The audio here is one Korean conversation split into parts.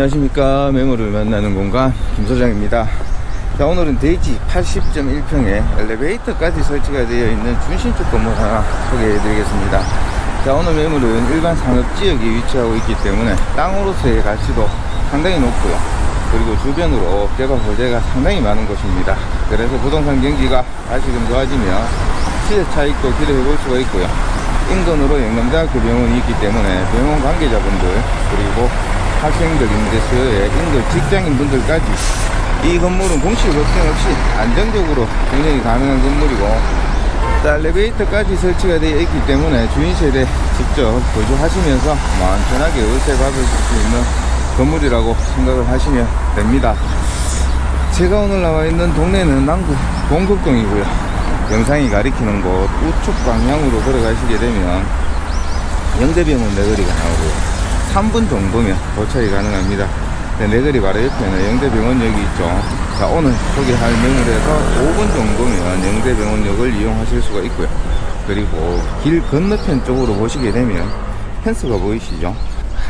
안녕하십니까. 매물을 만나는 공간 김소장입니다. 자 오늘은 대지 80.1평에 엘리베이터까지 설치가 되어 있는 준신축 건물 하나 소개해 드리겠습니다. 자 오늘 매물은 일반 상업지역에 위치하고 있기 때문에 땅으로서의 가치도 상당히 높고요. 그리고 주변으로 개발 호재가 상당히 많은 곳입니다. 그래서 부동산 경기가 다시금 좋아지면 시세 차익도 기대해 볼 수가 있고요. 인근으로 영남대학교 병원이 있기 때문에 병원 관계자분들 그리고 학생들 인데스의 인근 직장인분들까지 이 건물은 공실 걱정 없이 안정적으로 운영이 가능한 건물이고 자, 엘리베이터까지 설치가 되어 있기 때문에 주인 세대 직접 거주하시면서 편하게 월세 받을 수 있는 건물이라고 생각을 하시면 됩니다. 제가 오늘 나와 있는 동네는 남구 동극동이고요. 영상이 가리키는 곳 우측 방향으로 걸어가시게 되면 영대병원 내거리가 나오고요. 3분 정도면 도착이 가능합니다. 네, 내거리 바로 옆에는 영대병원역이 있죠. 자, 오늘 소개할 매물에서 5분 정도면 영대병원역을 이용하실 수가 있고요. 그리고 길 건너편 쪽으로 보시게 되면 펜스가 보이시죠?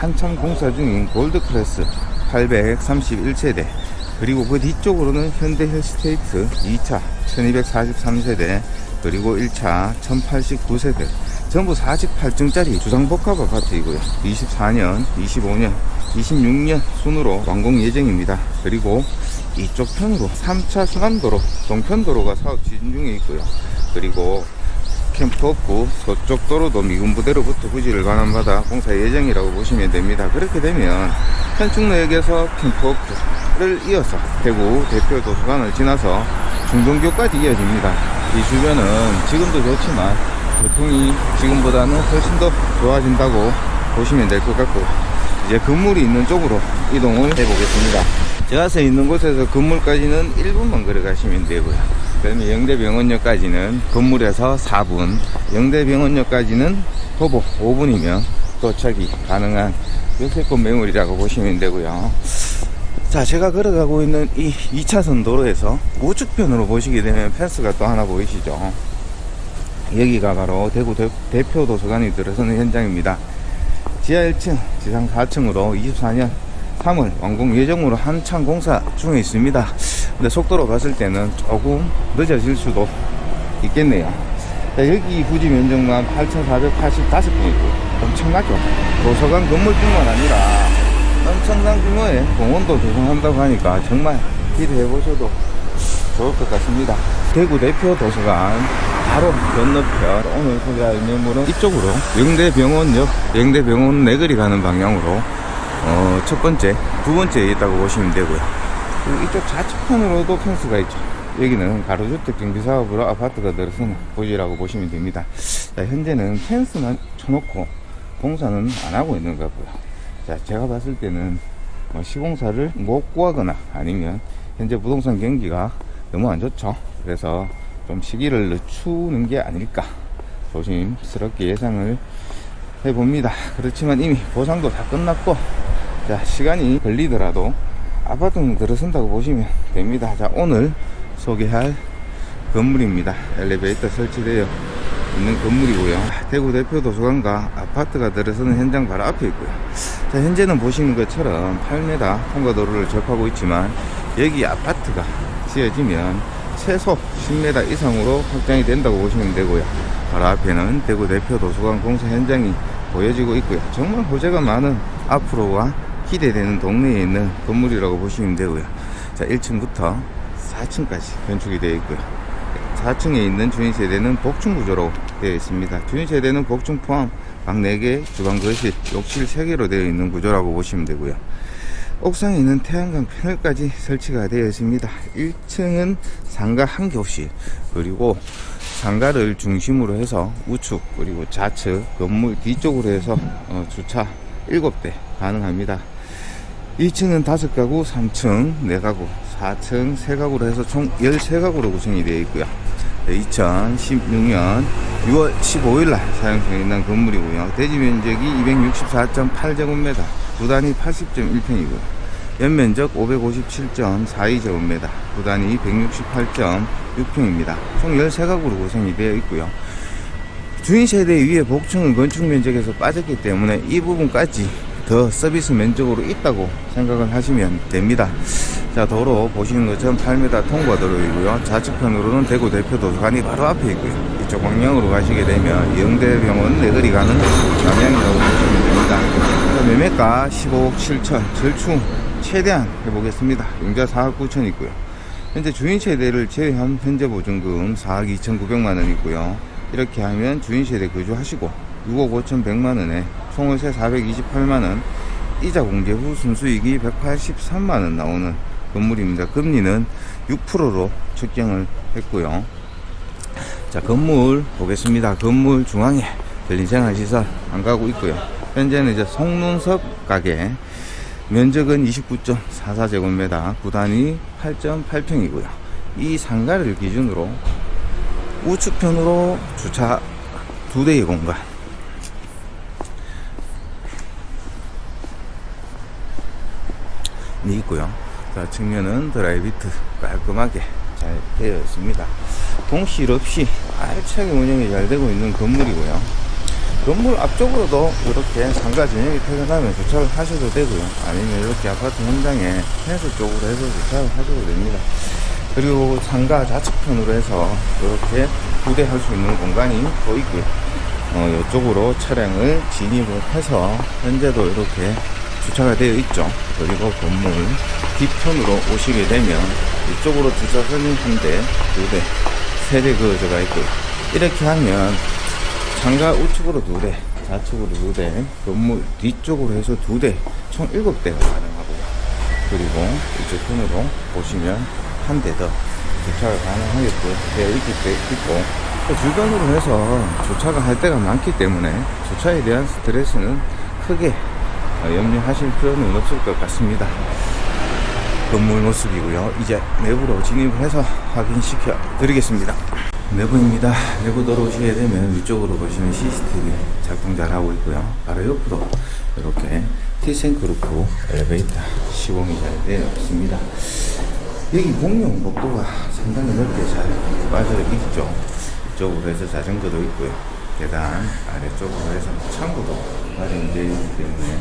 한참 공사 중인 골드크래스 831세대 그리고 그 뒤쪽으로는 현대 헬스테이트 2차 1243세대 그리고 1차 1089세대 전부 48층짜리 주상복합 아파트이고요 24년 25년 26년 순으로 완공 예정입니다 그리고 이쪽 편으로 3차 순환도로 동편도로가 사업 추진 중에 있고요 그리고 캠프업구 서쪽 도로도 미군 부대로부터 부지를 관함받아 공사 예정이라고 보시면 됩니다. 그렇게 되면 현충로역에서 캠프업구를 이어서 대구 대표 도서관을 지나서 중동교까지 이어집니다. 이 주변은 지금도 좋지만 교통이 지금보다는 훨씬 더 좋아진다고 보시면 될 것 같고 이제 건물이 있는 쪽으로 이동을 해보겠습니다. 제가 서 있는 곳에서 건물까지는 1분만 걸어가시면 되고요. 그다음에 영대병원역까지는 건물에서 4분, 영대병원역까지는 도보 5분이면 도착이 가능한 역세권 매물이라고 보시면 되고요. 자, 제가 걸어가고 있는 이 2차선 도로에서 우측편으로 보시게 되면 펜스가 또 하나 보이시죠? 여기가 바로 대구 대, 대표 도서관이 들어서는 현장입니다. 지하 1층, 지상 4층으로 24년 3월 완공 예정으로 한창 공사 중에 있습니다. 근데 속도로 봤을 때는 조금 늦어질 수도 있겠네요. 자, 여기 부지 면적만 8,485평이고 엄청나죠? 도서관 건물뿐만 아니라 엄청난 규모의 공원도 조성한다고 하니까 정말 기대해 보셔도 좋을 것 같습니다. 대구 대표 도서관 바로 건너편 오늘 소개할 매물은 이쪽으로 영대병원역 영대병원 내거리 가는 방향으로 어, 첫 번째, 두 번째에 있다고 보시면 되고요. 이쪽 좌측편으로도 펜스가 있죠. 여기는 가로주택 정비사업으로 아파트가 들어서는 부지라고 보시면 됩니다. 자, 현재는 펜스만 쳐놓고 공사는 안 하고 있는 것 같고요. 자, 제가 봤을 때는 뭐 시공사를 못 구하거나 아니면 현재 부동산 경기가 너무 안 좋죠. 그래서 좀 시기를 늦추는 게 아닐까 조심스럽게 예상을 해봅니다. 그렇지만 이미 보상도 다 끝났고, 자, 시간이 걸리더라도 아파트는 들어선다고 보시면 됩니다. 자, 오늘 소개할 건물입니다. 엘리베이터 설치되어 있는 건물이고요. 대구 대표 도서관과 아파트가 들어서는 현장 바로 앞에 있고요. 자, 현재는 보시는 것처럼 8m 통과도로를 접하고 있지만 여기 아파트가 지어지면 최소 10m 이상으로 확장이 된다고 보시면 되고요. 바로 앞에는 대구 대표 도서관 공사 현장이 보여지고 있고요. 정말 호재가 많은 앞으로가 기대되는 동네에 있는 건물이라고 보시면 되고요. 자, 1층부터 4층까지 건축이 되어 있고요. 4층에 있는 주인 세대는 복층 구조로 되어 있습니다. 주인 세대는 복층 포함 방 4개, 주방 거실, 욕실 3개로 되어 있는 구조라고 보시면 되고요. 옥상에 있는 태양광 패널까지 설치가 되어 있습니다. 1층은 상가 한 겹씩 그리고 상가를 중심으로 해서 우측 그리고 좌측 건물 뒤쪽으로 해서 어, 주차 7대 가능합니다. 2층은 5가구, 3층 4가구, 4층 3가구로 해서 총 13가구로 구성이 되어 있고요. 2016년 6월 15일 날 사용 중에 있는 건물이고요. 대지 면적이 264.8제곱미터, 부단이 80.1평이고요. 연면적 557.42제곱미터, 부단이 168.6평입니다. 총 13가구로 구성이 되어 있고요. 주인 세대 위에 복층은 건축 면적에서 빠졌기 때문에 이 부분까지 더 서비스 면적으로 있다고 생각을 하시면 됩니다. 자, 도로 보시는 것처럼 8m 통과 도로이고요. 좌측편으로는 대구 대표 도서관이 바로 앞에 있고요. 이쪽 방향으로 가시게 되면 영대병원 내거리 가는 방향이라고 보시면 됩니다. 자, 매매가 15억 7천, 절충 최대한 해보겠습니다. 용자 4억 9천 있고요. 현재 주인 세대를 제외한 현재 보증금 4억 2,900만 원 있고요. 이렇게 하면 주인 세대 거주하시고 6억 5천 100만 원에 총월세 428만 원, 이자 공제 후 순수익이 183만 원 나오는 건물입니다. 금리는 6%로 측정을 했고요. 자, 건물 보겠습니다. 건물 중앙에 들린 생활시설 안 가고 있고요. 현재는 이제 송눈섭 가게 면적은 29.44제곱미터, 구단이 8.8평이고요. 이 상가를 기준으로 우측편으로 주차 두 대의 공간. 이 있고요. 자, 측면은 드라이비트 깔끔하게 잘 되어 있습니다. 동실 없이 알차게 운영이 잘 되고 있는 건물이고요. 건물 앞쪽으로도 이렇게 상가 전용이 퇴근하면 주차를 하셔도 되고요. 아니면 이렇게 아파트 현장에 펜스 쪽으로 해서 주차를 하셔도 됩니다. 그리고 상가 좌측편으로 해서 이렇게 부대할 수 있는 공간이 더 있고요. 어, 이쪽으로 차량을 진입을 해서 현재도 이렇게 주차가 되어 있죠. 그리고 건물 뒤편으로 오시게 되면 이쪽으로 주차선이 한 대, 두 대, 세 대 그어져가 있고요. 이렇게 하면 상가 우측으로 두 대, 좌측으로 두 대, 건물 뒤쪽으로 해서 두 대, 총 일곱 대가 가능하고요. 그리고 이쪽 편으로 보시면 한 대 더 주차가 가능하게끔 되어 있기 때 있고 또 주변으로 해서 주차가 할 때가 많기 때문에 주차에 대한 스트레스는 크게 어, 염려하실 필요는 없을 것 같습니다. 건물 모습이고요. 이제 내부로 진입을 해서 확인시켜 드리겠습니다. 내부입니다. 내부 들어오시게 되면 위쪽으로 보시면 CCTV 작동 잘 하고 있고요. 바로 옆으로 이렇게 티센크루프 엘리베이터 시공이 잘 되어 있습니다. 여기 공용 복도가 상당히 넓게 잘 빠져 있죠. 이쪽으로 해서 자전거도 있고요. 계단 아래쪽으로 해서 창고도 마련되어 있기 때문에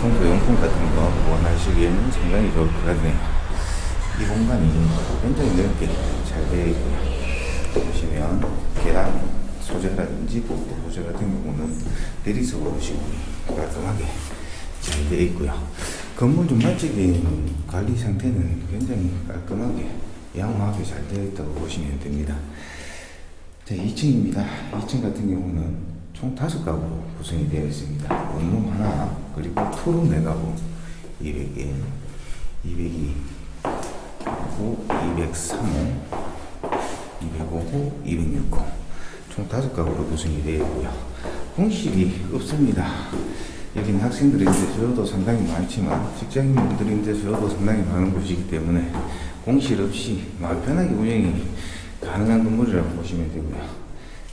청소용품 같은 거 보관하시기에는 상당히 좋을 것 같네요. 이 공간이 굉장히 넓게 잘 되어 있고요. 보시면 계단 소재라든지 복도 소재 같은 경우는 대리석으로 시공이 깔끔하게 잘 되어 있고요. 건물 전반적인 관리 상태는 굉장히 깔끔하게 양호하게 잘 되어 있다고 보시면 됩니다. 자, 2층입니다. 2층 같은 경우는 총 5가구로 구성이 되어 있습니다. 원룸 하나, 그리고 투룸 4가구, 201, 202, 그리고 203호, 205호, 206호. 총 5가구로 구성이 되어 있고요. 공실이 없습니다. 여기는 학생들인데 수요도 상당히 많지만 직장인분들인데 수요도 상당히 많은 곳이기 때문에 공실 없이 마음 편하게 운영이 가능한 건물이라고 보시면 되고요.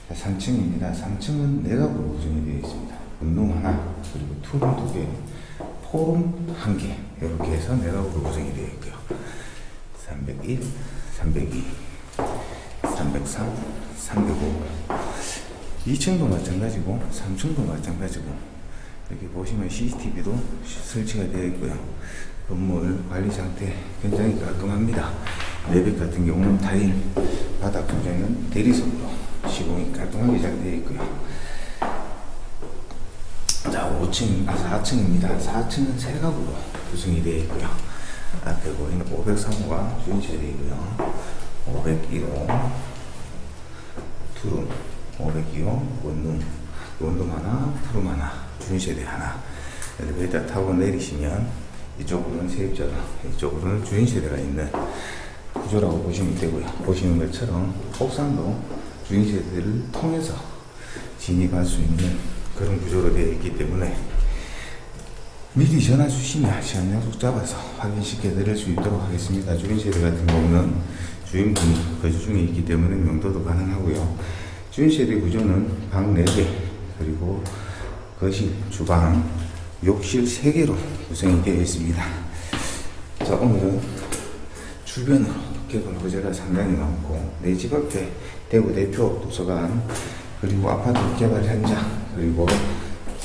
자, 3층입니다. 3층은 내각으로 구성이 되어 있습니다. 운동 하나, 그리고 투룸 두 개, 포룸 한 개, 이렇게 해서 내각으로 구성이 되어 있고요. 301, 302, 303, 305. 2층도 마찬가지고, 3층도 마찬가지고, 이렇게 보시면 CCTV도 설치가 되어 있고요. 건물 관리 상태 굉장히 깔끔합니다. 내벽 같은 경우는 타일, 바닥 조제는 대리석으로 시공이 깔끔하게 잘 되어 있고요. 자, 5층, 아, 4층입니다. 4층은 세 가구로 구성이 되어 있고요. 앞에 보이는 503호가 주인실이고요. 501호, 투룸, 502호, 원룸, 원룸 하나, 투룸 하나, 주인실이 하나. 엘리베이터 타고 내리시면 이쪽으로는 세입자가, 이쪽으로는 주인세대가 있는 구조라고 보시면 되고요. 보시는 것처럼 옥상도 주인세대를 통해서 진입할 수 있는 그런 구조로 되어 있기 때문에 미리 전화 주시면 시간 약속 잡아서 확인시켜 드릴 수 있도록 하겠습니다. 주인세대 같은 경우는 주인분이 거주 중에 있기 때문에 명도도 가능하고요. 주인세대 구조는 방 4개 그리고 거실, 주방, 욕실 3개로 구성이 되어 있습니다. 자, 오늘은 주변으로 개발 호재가 상당히 많고 내 집 앞에 대구 대표 도서관 그리고 아파트 개발 현장 그리고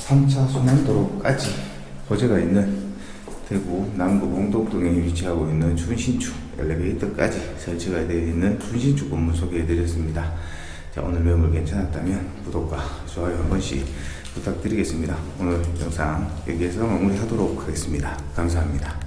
3차 순환도로까지 호재가 있는 대구 남구 홍덕동에 위치하고 있는 준신축 엘리베이터까지 설치가 되어 있는 준신축 건물 소개해드렸습니다. 자, 오늘 매물 괜찮았다면 구독과 좋아요 한 번씩 부탁드리겠습니다. 오늘 영상 여기에서 마무리하도록 하겠습니다. 감사합니다.